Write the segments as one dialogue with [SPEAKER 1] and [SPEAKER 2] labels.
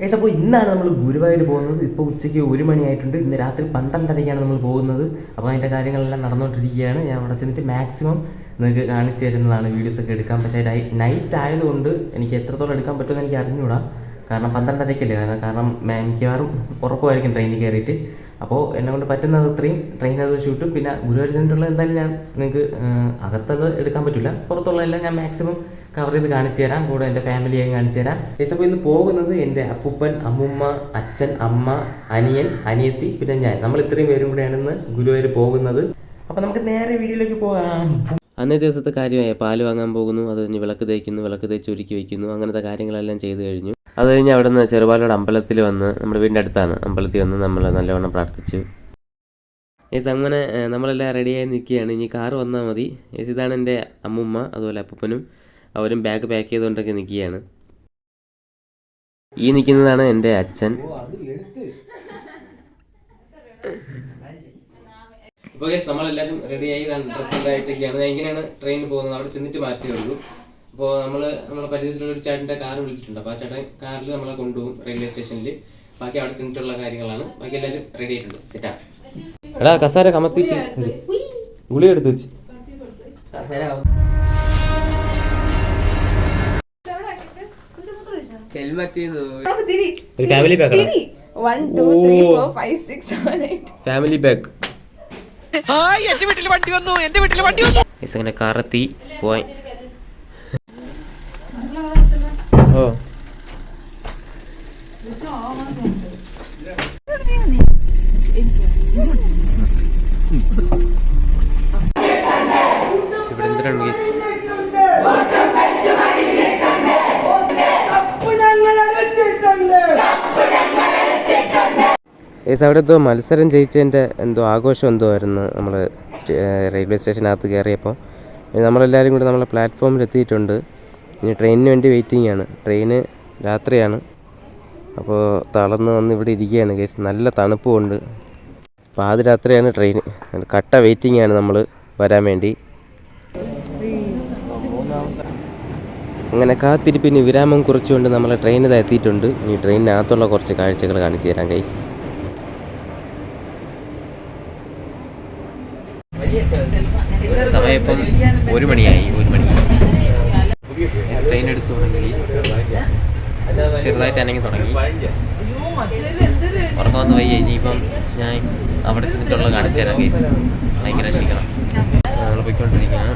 [SPEAKER 1] Guys അപ്പോൾ ഇന്നാണ് നമ്മൾ ഗുരുവായൂർ പോകുന്നത്. ഇപ്പോൾ ഉച്ചയ്ക്ക് ഒരു മണിയായിട്ടുണ്ട്. ഇന്ന് രാത്രി പന്ത്രണ്ടരയ്ക്കാണ് നമ്മൾ പോകുന്നത്. അപ്പോൾ അതിന്റെ കാര്യങ്ങളെല്ലാം നടന്നുകൊണ്ടിരിക്കുകയാണ്. ഞാൻ അവിടെ ചെന്നിട്ട് മാക്സിമം നിങ്ങൾക്ക് കാണിച്ചു തരുന്നതാണ് വീഡിയോസൊക്കെ എടുക്കാം പക്ഷേ നൈറ്റ് ആയതുകൊണ്ട് എനിക്ക് എത്രത്തോളം എടുക്കാൻ പറ്റുമെന്ന് എനിക്ക് അറിഞ്ഞുകൂടാ. കാരണം പന്ത്രണ്ടരയ്ക്കല്ലേ? കാരണം കാരണം മിക്കവാറും ഉറക്കമായിരിക്കും ട്രെയിനിൽ കയറിയിട്ട്. അപ്പോൾ എന്നെ കൊണ്ട് പറ്റുന്നത് അത്രയും ട്രെയിൻ അത് ഷൂട്ടും പിന്നെ ഗുരുവായൂർ ചെന്നിട്ടുള്ള എന്തായാലും ഞാൻ നിങ്ങൾക്ക് അകത്തുള്ളത് എടുക്കാൻ പറ്റില്ല പുറത്തുള്ള എല്ലാം ഞാൻ മാക്സിമം കവർ ചെയ്ത് കാണിച്ചു തരാം. കൂടെ എന്റെ ഫാമിലിയെയും കാണിച്ചു തരാം. അപ്പോൾ ഇന്ന് പോകുന്നത് എന്റെ അപ്പൂപ്പൻ അമ്മുമ്മ അച്ഛൻ അമ്മ അനിയൻ അനിയത്തി പിന്നെ ഞാൻ. നമ്മൾ ഇത്രയും പേരും കൂടെയാണ് ഇന്ന് ഗുരുവായൂർ പോകുന്നത്. അപ്പോൾ നമുക്ക് നേരെ വീഡിയോയിലേക്ക് പോകാം. അന്നേ ദിവസത്തെ കാര്യമായ പാൽ വാങ്ങാൻ പോകുന്നു. അത് കഴിഞ്ഞ് വിളക്ക് തേക്കുന്നു വിളക്ക് തേച്ച് ഒരുക്കി വയ്ക്കുന്നു അങ്ങനത്തെ കാര്യങ്ങളെല്ലാം ചെയ്തു കഴിഞ്ഞു. അത് കഴിഞ്ഞ് അവിടെ നിന്ന് ചെറുപാലോട് അമ്പലത്തിൽ വന്ന് നമ്മുടെ വീടിന്റെ അടുത്താണ്. അമ്പലത്തിൽ വന്ന് നമ്മൾ നല്ലവണ്ണം പ്രാർത്ഥിച്ചു. ഈ അങ്ങനെ നമ്മളെല്ലാം റെഡിയായി നിൽക്കുകയാണ്. ഇനി കാറ് വന്നാൽ മതി. യെസ് ഇതാണ് എന്റെ അമ്മുമ്മ അതുപോലെ അപ്പൂപ്പനും അവരും ബാഗ് പാക്ക് ചെയ്തുകൊണ്ടൊക്കെ നിൽക്കുകയാണ്. ഈ നിൽക്കുന്നതാണ് എന്റെ അച്ഛൻ. ഇപ്പോൾ നമ്മളെല്ലാവരും റെഡിയായി ഡ്രസ്സ് ആയിട്ടൊക്കെയാണ് എങ്ങനെയാണ് ട്രെയിനിൽ പോകുന്നത്. അവിടെ ചെന്നിട്ട് മാറ്റേ ഉള്ളൂ അപ്പോൾ നമ്മൾ നമ്മളെ പരിചയത്തിലുള്ള ഒരു ചേട്ടന്റെ കാർ വിളിച്ചിട്ടുണ്ട്. അപ്പോൾ ആ ചേട്ടൻ കാറിൽ നമ്മളെ കൊണ്ടുപോകും റെയിൽവേ സ്റ്റേഷനിൽ ബാക്കി അവിടെ ചെന്നിട്ടുള്ള കാര്യങ്ങളാണ്. ബാക്കി എല്ലാവരും റെഡി ആയിട്ടുണ്ട്. സെറ്റാണ് എടാ കസാര കമത്തിച്ച് ഗുളി എടുത്ത് വെച്ച്. ഒരു family bag
[SPEAKER 2] One, two, three, four, five, six, seven, eight.
[SPEAKER 1] Family bag അങ്ങനെ കാറെത്തി പോയി എന്തിനാണ് ഗീസ്. ഏസ് അവിടെ എന്തോ മത്സരം ജയിച്ചതിന്റെ എന്തോ ആഘോഷം എന്തോ ആയിരുന്നു നമ്മൾ റെയിൽവേ സ്റ്റേഷനകത്ത് കയറിയപ്പോൾ. നമ്മളെല്ലാവരും കൂടി നമ്മളെ പ്ലാറ്റ്ഫോമിൽ എത്തിയിട്ടുണ്ട് ഇനി ട്രെയിനിന് വേണ്ടി വെയിറ്റിംഗ് ആണ് ട്രെയിന് രാത്രിയാണ്. അപ്പോൾ തളർന്ന് വന്ന് ഇവിടെ ഇരിക്കുകയാണ് കേസ് നല്ല തണുപ്പുമുണ്ട്. പാതിരാത്രിയാണ് ട്രെയിൻ കട്ട വെയിറ്റിംഗ് ആണ് നമ്മൾ വരാൻ വേണ്ടി. അങ്ങനെ കാത്തിരിപ്പിന് വിരാമം കുറച്ചുകൊണ്ട് നമ്മളെ ട്രെയിനിൽ എത്തിയിട്ടുണ്ട്. ഈ ട്രെയിനിനകത്തുള്ള കുറച്ച് കാഴ്ചകൾ കാണിച്ചു തരാം ഗൈസ് ഒരു മണിയായി ഒരു മണി. ട്രെയിൻ എടുത്തു തുടങ്ങി ചെറുതായിട്ട് അനങ്ങി തുടങ്ങി. ഉറക്കം വന്ന് വയ്യ ഇനിയിപ്പം ഞാൻ അവിടെ ചെന്നിട്ടുള്ള കാണിച്ചു തരാം ഗൈസ് ഭയങ്കര ക്ഷീണം നമ്മൾ പോയിക്കൊണ്ടിരിക്കുകയാണ്.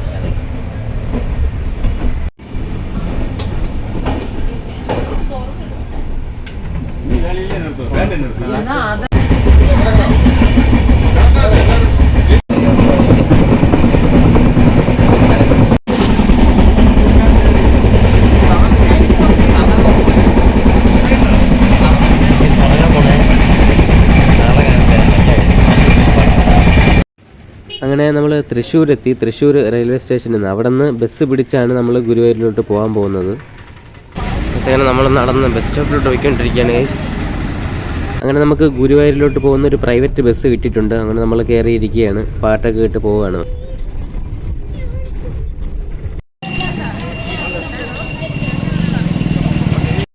[SPEAKER 1] എന്നാ നമ്മൾ തൃശ്ശൂർ എത്തി തൃശ്ശൂർ റെയിൽവേ സ്റ്റേഷനിൽ നിന്ന്. അവിടെ നിന്ന് ബസ് പിടിച്ചാണ് നമ്മൾ ഗുരുവായൂരിലോട്ട് പോകാൻ പോകുന്നത്. അങ്ങനെ നമ്മൾ നടന്ന് ബസ് സ്റ്റോപ്പിലോട്ട് പോയിക്കൊണ്ടിരിക്കുകയാണ്. അങ്ങനെ നമുക്ക് ഗുരുവായൂരിലോട്ട് പോകുന്ന ഒരു പ്രൈവറ്റ് ബസ് കിട്ടിയിട്ടുണ്ട്. അങ്ങനെ നമ്മൾ കയറിയിരിക്കുകയാണ് പാട്ടൊക്കെ കേട്ട് പോവുകയാണ്.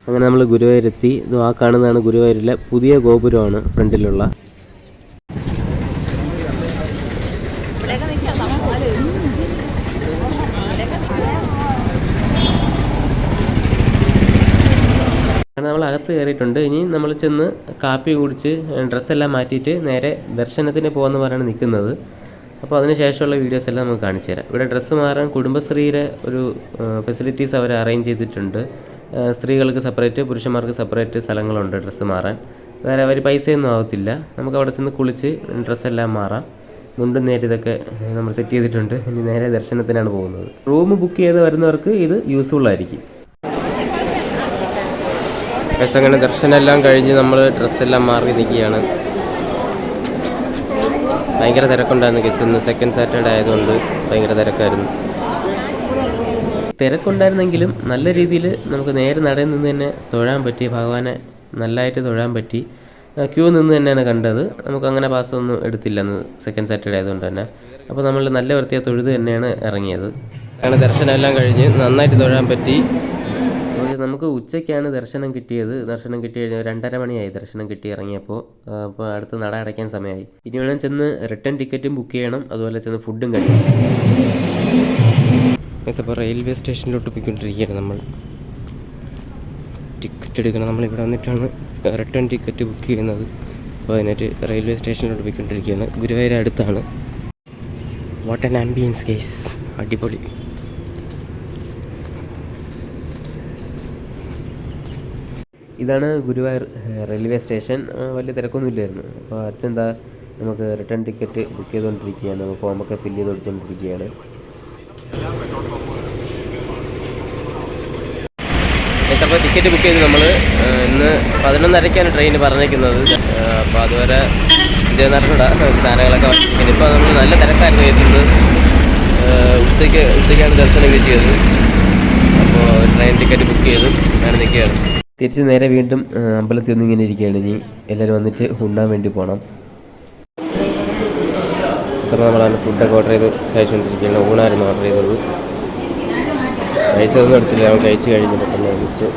[SPEAKER 1] അങ്ങനെ നമ്മൾ ഗുരുവായൂരെത്തി. ആ കാണുന്നതാണ് ഗുരുവായൂരിലെ പുതിയ ഗോപുരമാണ് ഫ്രണ്ടിലുള്ള. അങ്ങനെ നമ്മൾ അകത്ത് കയറിയിട്ടുണ്ട്. ഇനി നമ്മൾ ചെന്ന് കാപ്പി കുടിച്ച് ഡ്രസ്സെല്ലാം മാറ്റിയിട്ട് നേരെ ദർശനത്തിന് പോകുന്ന പറഞ്ഞാണ് നിൽക്കുന്നത്. അപ്പോൾ അതിന് ശേഷമുള്ള വീഡിയോസ് എല്ലാം നമുക്ക് കാണിച്ചു തരാം. ഇവിടെ ഡ്രസ്സ് മാറാൻ കുടുംബശ്രീയുടെ ഒരു ഫെസിലിറ്റീസ് അവർ അറേഞ്ച് ചെയ്തിട്ടുണ്ട്. സ്ത്രീകൾക്ക് സെപ്പറേറ്റ് പുരുഷന്മാർക്ക് സെപ്പറേറ്റ് സ്ഥലങ്ങളുണ്ട് ഡ്രസ്സ് മാറാൻ. വേറെ അവർ പൈസയൊന്നും ആവത്തില്ല. നമുക്ക് അവിടെ ചെന്ന് കുളിച്ച് ഡ്രസ്സെല്ലാം മാറാം. മുണ്ടും നേരെ ഇതൊക്കെ നമ്മൾ സെറ്റ് ചെയ്തിട്ടുണ്ട്. ഇനി നേരെ ദർശനത്തിനാണ് പോകുന്നത്. റൂം ബുക്ക് ചെയ്ത് വരുന്നവർക്ക് ഇത് യൂസ്ഫുൾ ആയിരിക്കും. പക്ഷെ അങ്ങനെ ദർശനമെല്ലാം കഴിഞ്ഞ് നമ്മൾ ഡ്രസ്സെല്ലാം മാറി നിൽക്കുകയാണ്. ഭയങ്കര തിരക്കുണ്ടായിരുന്നു കേസ് ഇന്ന്. സെക്കൻഡ് സാറ്റർഡേ ആയതുകൊണ്ട് ഭയങ്കര തിരക്കായിരുന്നു. തിരക്കുണ്ടായിരുന്നെങ്കിലും നല്ല രീതിയിൽ നമുക്ക് നേരെ നടയിൽ നിന്ന് തന്നെ തൊഴാൻ പറ്റി. ഭഗവാനെ നല്ലതായിട്ട് തൊഴാൻ പറ്റി. ക്യൂ നിന്ന് തന്നെയാണ് കണ്ടത്. നമുക്ക് അങ്ങനെ പാസ്സൊന്നും എടുത്തില്ല അന്ന് സെക്കൻഡ് സാറ്റർഡേ ആയതുകൊണ്ട് തന്നെ. അപ്പോൾ നമ്മൾ നല്ല വൃത്തിയായി തൊഴുത് തന്നെയാണ് ഇറങ്ങിയത്. അങ്ങനെ ദർശനമെല്ലാം കഴിഞ്ഞ് നന്നായിട്ട് തൊഴാൻ പറ്റി. നമുക്ക് ഉച്ചയ്ക്കാണ് ദർശനം കിട്ടിയത്. ദർശനം കിട്ടി രണ്ടര മണിയായി ദർശനം കിട്ടി ഇറങ്ങിയപ്പോൾ. അപ്പോൾ അടുത്ത് നട അടയ്ക്കാൻ സമയമായി. ഇനി വേണം ചെന്ന് റിട്ടേൺ ടിക്കറ്റും ബുക്ക് ചെയ്യണം. അതുപോലെ ചെന്ന് ഫുഡും കഴിക്കണം. അപ്പോൾ റെയിൽവേ സ്റ്റേഷനിലോട്ട് പോയിക്കൊണ്ടിരിക്കുകയാണ് നമ്മൾ. ടിക്കറ്റ് എടുക്കണം. നമ്മളിവിടെ വന്നിട്ടാണ് റിട്ടേൺ ടിക്കറ്റ് ബുക്ക് ചെയ്യുന്നത്. അപ്പോൾ അതിനായിട്ട് റെയിൽവേ സ്റ്റേഷനിലോട്ട് പോയിക്കൊണ്ടിരിക്കുകയാണ്. ഗുരുവായൂർ അടുത്താണ് വാട്ട് ആൻ ആംബിയൻസ് കേസ് അടിപൊളി. ഇതാണ് ഗുരുവായൂർ റെയിൽവേ സ്റ്റേഷൻ വലിയ തിരക്കൊന്നും ഇല്ലായിരുന്നു. അപ്പോൾ അച്ഛൻ എന്താ നമുക്ക് റിട്ടേൺ ടിക്കറ്റ് ബുക്ക് ചെയ്തുകൊണ്ടിരിക്കുകയാണ് ഫോമൊക്കെ ഫില്ല് ചെയ്ത് കൊടുത്തുകൊണ്ടിരിക്കുകയാണ് അപ്പോൾ ടിക്കറ്റ് ബുക്ക് ചെയ്ത് നമ്മൾ ഇന്ന് പതിനൊന്നരയ്ക്കാണ് ട്രെയിൻ പറഞ്ഞിരിക്കുന്നത് അപ്പോൾ അതുവരെ ഇരുപത്തിനാറിനൂടെ സാധനങ്ങളൊക്കെ വന്നിരിക്കുന്നത് ഇപ്പോൾ നമ്മൾ നല്ല തിരക്കായിരുന്നു കേസിന്ന് ഉച്ചയ്ക്ക് ഉച്ചയ്ക്കാണ് ദർശനം കിട്ടിയത്. അപ്പോൾ ട്രെയിൻ ടിക്കറ്റ് ബുക്ക് ചെയ്തു അങ്ങനെ നിൽക്കുകയാണ്. തിരിച്ച് നേരെ വീണ്ടും അമ്പലത്തിൽ ഒന്ന് ഇങ്ങനെ ഇരിക്കുകയാണ്. ഇനി എല്ലാവരും വന്നിട്ട് ഉണ്ണാൻ വേണ്ടി പോകണം സാർ നമ്മളാണ് ഫുഡൊക്കെ ഓർഡർ ചെയ്ത് കഴിച്ചുകൊണ്ടിരിക്കുകയാണ്. ഊണായിരുന്നു ഓർഡർ ചെയ്തത്. കഴിച്ചതൊന്നും എടുത്തില്ല. നമ്മൾ കഴിച്ച് കഴിഞ്ഞു പെട്ടെന്ന് കഴിച്ച്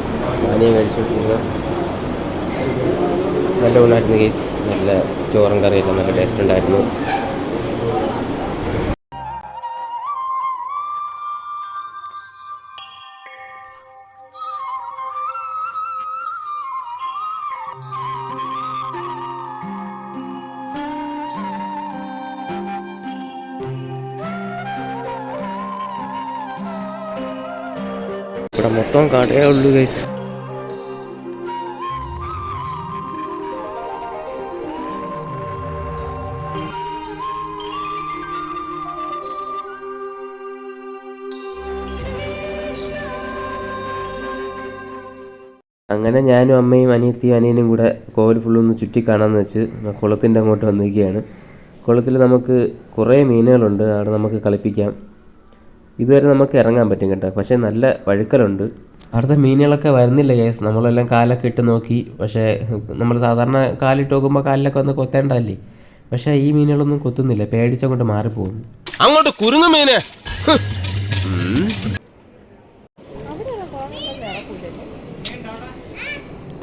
[SPEAKER 1] പാനീയം കഴിച്ചുകൊണ്ടിരുന്ന നല്ല ഊണായിരുന്നു കേസ് നല്ല ചോറും കറിയൊക്കെ നല്ല ടേസ്റ്റ് ഉണ്ടായിരുന്നു. ഇവിടെ മൊത്തം കടയേ ഉള്ളൂ ഗൈസ് അങ്ങനെ ഞാനും അമ്മയും അനിയത്തിയും അനിയനും കൂടെ കോവിൽ ഫുള്ളൊന്ന് ചുറ്റി കാണാമെന്ന് വെച്ച് കുളത്തിന്റെ അങ്ങോട്ട് വന്നിരിക്കുകയാണ്. കുളത്തിൽ നമുക്ക് കുറേ മീനുകളുണ്ട്. അവിടെ നമുക്ക് കളിപ്പിക്കാം. ഇതുവരെ നമുക്ക് ഇറങ്ങാൻ പറ്റും കേട്ടോ. പക്ഷേ നല്ല വഴുക്കലുണ്ട്. അവിടുത്തെ മീനുകളൊക്കെ വരുന്നില്ല കേസ് നമ്മളെല്ലാം കാലൊക്കെ ഇട്ട് നോക്കി. പക്ഷേ നമ്മൾ സാധാരണ കാലിട്ട് നോക്കുമ്പോൾ കാലിലൊക്കെ ഒന്ന് കൊത്തേണ്ടല്ലേ പക്ഷേ ഈ മീനുകളൊന്നും കൊത്തുന്നില്ല. പേടിച്ചങ്ങോട്ട് മാറിപ്പോകുന്നു
[SPEAKER 3] അങ്ങോട്ട് കുരുങ്ങു മീനെ.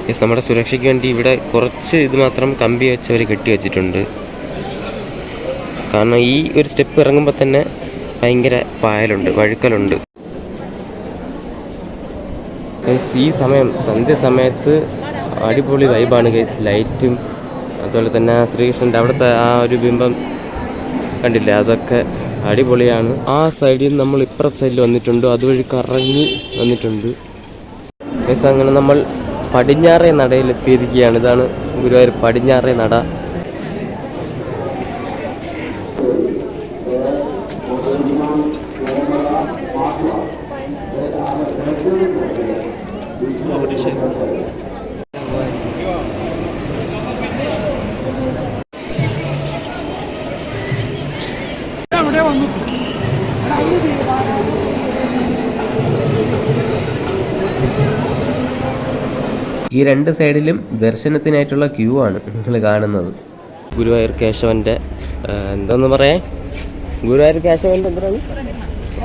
[SPEAKER 1] യെസ് നമ്മുടെ സുരക്ഷയ്ക്ക് വേണ്ടി ഇവിടെ കുറച്ച് ഇത് മാത്രം കമ്പി വെച്ച് അവർ കെട്ടി വെച്ചിട്ടുണ്ട്. കാരണം ഈ ഒരു സ്റ്റെപ്പ് ഇറങ്ങുമ്പോൾ തന്നെ ഭയങ്കര പായലുണ്ട് വഴുക്കലുണ്ട്. ഈ സമയം സന്ധ്യ സമയത്ത് അടിപൊളി വൈബാണ് ഗൈസ് ലൈറ്റും അതുപോലെ തന്നെ ശ്രീകൃഷ്ണന്റെ അവിടുത്തെ ആ ഒരു ബിംബം കണ്ടില്ലേ? അതൊക്കെ അടിപൊളിയാണ്. ആ സൈഡിൽ നിന്ന് നമ്മൾ ഇപ്പുറ സൈഡിൽ വന്നിട്ടുണ്ട്. അതുവഴി കറങ്ങി വന്നിട്ടുണ്ട്. ഗൈസ് അങ്ങനെ നമ്മൾ പടിഞ്ഞാറേ നടയിൽ എത്തിയിരിക്കുകയാണ് ഇതാണ് ഗുരുവായൂർ പടിഞ്ഞാറേ നട. ഈ രണ്ട് സൈഡിലും ദർശനത്തിനായിട്ടുള്ള ക്യൂ ആണ് നിങ്ങൾ കാണുന്നത്. ഗുരുവായൂർ കേശവന്റെ എന്താന്ന് പറയാ? ഗുരുവായൂർ കേശവന്റെ എന്താണ്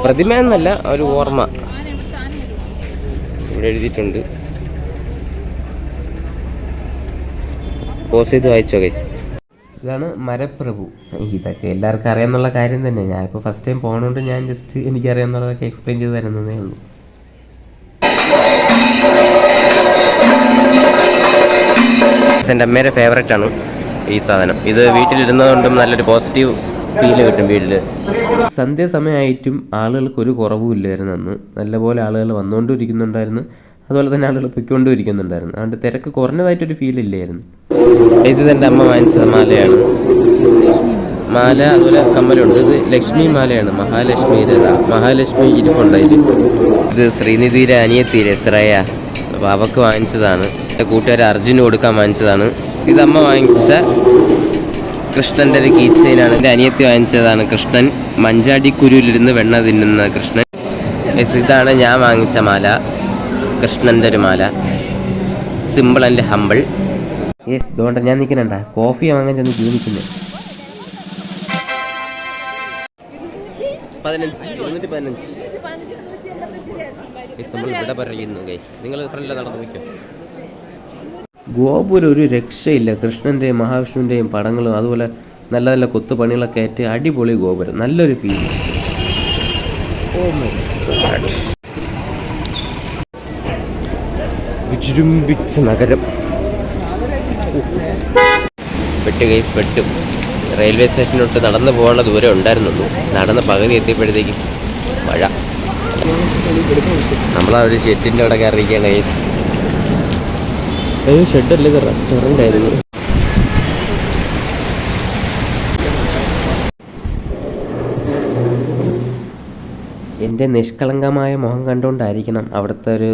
[SPEAKER 1] പ്രതിമ എന്നല്ല ഒരു ഓർമ്മ. ഇവിടെ എഴുതിയിട്ടുണ്ട്. പോസ് ചെയ്ത് വായിച്ചോ ഗൈസ് ഇതാണ് മരപ്രഭു. ഇതൊക്കെ എല്ലാവർക്കും അറിയാമെന്നുള്ള കാര്യം തന്നെ. ഞാൻ ഇപ്പോൾ ഫസ്റ്റ് ടൈം പോകണോണ്ട് ഞാൻ ജസ്റ്റ് എനിക്കറിയാമെന്നുള്ളതൊക്കെ എക്സ്പ്ലെയിൻ ചെയ്ത് തരുന്നതേ ഉള്ളൂ. എന്റെ അമ്മയുടെ ഫേവറേറ്റ് ആണ് ഈ സാധനം. ഇത് വീട്ടിലിരുന്നതുകൊണ്ടും നല്ലൊരു പോസിറ്റീവ് ഫീൽ കിട്ടും വീട്ടിൽ സന്ധ്യാസമയമായിട്ടും ആളുകൾക്ക് ഒരു കുറവും ഇല്ലായിരുന്നു അന്ന്. നല്ലപോലെ ആളുകൾ വന്നുകൊണ്ടിരിക്കുന്നുണ്ടായിരുന്നു അതുപോലെ തന്നെ ആളുകൾ പൊയ്ക്കൊണ്ടും ഇരിക്കുന്നുണ്ടായിരുന്നു അതുകൊണ്ട് തിരക്ക് കുറഞ്ഞതായിട്ടൊരു ഫീൽ ഇല്ലായിരുന്നു. ഇത് എന്റെ അമ്മ വാങ്ങിച്ചത് മാലയാണ്. മാല അതുപോലെ കമ്മലുണ്ട്. ഇത് ലക്ഷ്മി മാലയാണ്. മഹാലക്ഷ്മിയുടെ മഹാലക്ഷ്മി ഇരിപ്പുണ്ടായിരുന്നു. ഇത് ശ്രീനിധിയുടെ അനിയത്തിയിലെ ശ്രേയ. അപ്പോൾ അവക്ക് വാങ്ങിച്ചതാണ്. എന്റെ കൂട്ടുകാർ അർജുന് കൊടുക്കാൻ വാങ്ങിച്ചതാണ്. അമ്മ വാങ്ങിച്ച കൃഷ്ണന്റെ ഒരു കീ ചെയിനാണ് എന്റെ അനിയത്തി വാങ്ങിച്ചതാണ് കൃഷ്ണൻ. മഞ്ചാടി കുരുവിലിരുന്ന് വെണ്ണ തിന്നുന്ന കൃഷ്ണൻ. ഇതാണ് ഞാൻ വാങ്ങിച്ച മാല. കൃഷ്ണന്റെ ഒരു മാല. സിമ്പിൾ ആൻഡ് ഹമ്പിൾ യെസ് ഇതുകൊണ്ട് ഞാൻ നിൽക്കണണ്ട കോഫി വാങ്ങാൻ ചെന്ന് നിൽക്കുന്നത് പതിനഞ്ച് ഇരുന്നൂറ്റി പതിനഞ്ച്.
[SPEAKER 4] Guys, നമ്മൾ ഇവിടെ പറയുന്നു ഗൈസ് നിങ്ങൾ ഫ്രണ്ടിൽ നടന്നു വയ്ക്കും
[SPEAKER 1] ഗോപുരം ഒരു രക്ഷയില്ല. കൃഷ്ണന്റെയും മഹാവിഷ്ണുവിന്റെയും പടങ്ങളും അതുപോലെ നല്ല നല്ല കൊത്തുപണികളൊക്കെ ആയിട്ട് അടിപൊളി ഗോപുരം. നല്ലൊരു ഫീൽ ഓ മൈ വിജൃംഭിച്ച നഗരം.
[SPEAKER 4] പെട്ട് കേസ് പെട്ടും. റെയിൽവേ സ്റ്റേഷനോട്ട് നടന്നു പോകാനുള്ള ദൂരം ഉണ്ടായിരുന്നുള്ളൂ. നടന്ന് പകുതി എത്തിയപ്പോഴത്തേക്കും മഴ. നമ്മളാ ഒരു ഷെറ്റിന്റെ അവിടെ കയറിയിരിക്കുകയാണ് ഗൈസ്
[SPEAKER 1] അയ്യോ ഷെഡല്ലേ ഇത് റെസ്റ്റോറന്റ് ആയിരുന്നു. എന്റെ നിഷ്കളങ്കമായ മുഖം കണ്ടുകൊണ്ടായിരിക്കണം അവിടുത്തെ ഒരു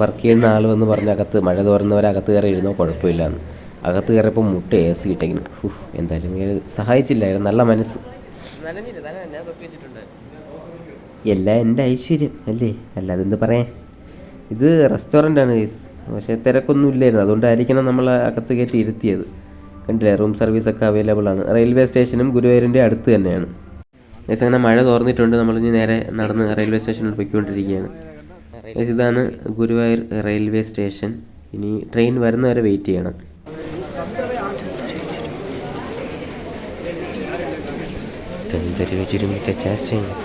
[SPEAKER 1] വർക്ക് ചെയ്യുന്ന ആൾ വന്ന് പറഞ്ഞ അകത്ത് മഴ തോരുന്നവരകത്ത് കയറി ഇരുന്നോ കുഴപ്പമില്ലാന്ന്. അകത്ത് കയറിയപ്പോൾ മുട്ട എ സി ഇട്ടെങ്കിലും എന്തായാലും സഹായിച്ചില്ലായിരുന്നു. നല്ല മനസ്സ്. എല്ലാം എന്റെ ഐശ്വര്യം അല്ലേ? അല്ലാതെ എന്ത് പറയാൻ? ഇത് റെസ്റ്റോറന്റ് ആണ് ഗൈസ്. പക്ഷേ തിരക്കൊന്നും ഇല്ലായിരുന്നു. അതുകൊണ്ടായിരിക്കണം നമ്മൾ അകത്ത് കയറ്റി ഇരുത്തിയത്. കണ്ടില്ലേ? റൂം സർവീസ് ഒക്കെ അവൈലബിൾ ആണ്. റെയിൽവേ സ്റ്റേഷനും ഗുരുവായൂരിന്റെ അടുത്ത് തന്നെയാണ്. ഗൈസ് അങ്ങനെ മഴ തോർന്നിട്ടുണ്ട്. നമ്മളിനി നേരെ നടന്ന് റെയിൽവേ സ്റ്റേഷനിൽ പോയിക്കൊണ്ടിരിക്കുകയാണ്. ഗൈസ് ഇതാണ് ഗുരുവായൂർ റെയിൽവേ സ്റ്റേഷൻ. ഇനി ട്രെയിൻ വരുന്നവരെ വെയിറ്റ് ചെയ്യണം.
[SPEAKER 4] ചാച്ചയാണ്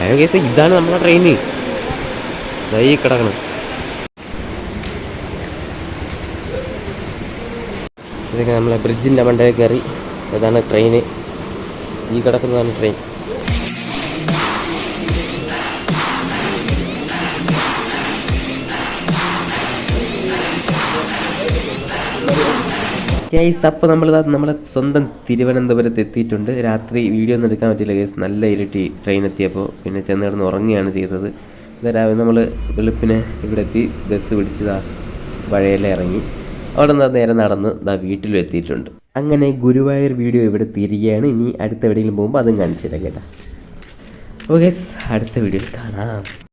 [SPEAKER 4] അയ്യോ കേസ് ഇതാണ് നമ്മളെ ട്രെയിന് ഈ കിടക്കണം. ഇതൊക്കെ നമ്മളെ ബ്രിഡ്ജിന്റെ മണ്ടയിൽ കയറി. ഇതാണ് ട്രെയിന് ഈ കിടക്കുന്നതാണ് ട്രെയിൻ
[SPEAKER 1] ഗൈസ് അപ്പോൾ നമ്മൾ നമ്മളെ സ്വന്തം തിരുവനന്തപുരത്ത് എത്തിയിട്ടുണ്ട്. രാത്രി വീഡിയോ ഒന്നും എടുക്കാൻ പറ്റില്ല ഗൈസ് നല്ല ഇരുട്ടി ട്രെയിൻ എത്തിയപ്പോൾ പിന്നെ ചെന്ന് കിടന്ന് ഉറങ്ങുകയാണ് ചെയ്തത്. രാവിലെ നമ്മൾ വെളുപ്പിനെ ഇവിടെ എത്തി ബസ് പിടിച്ചതാ വഴയിലെ ഇറങ്ങി. അവിടെ നിന്ന് നേരെ നടന്ന് ദാ വീട്ടിലും എത്തിയിട്ടുണ്ട്. അങ്ങനെ ഗുരുവായൂർ വീഡിയോ ഇവിടെ തിരികെയാണ്. ഇനി അടുത്ത എവിടെയെങ്കിലും പോകുമ്പോൾ അതും കാണിച്ചില്ല കേട്ടോ. ഓ ഗൈസ് അടുത്ത വീഡിയോയിൽ കാണാം.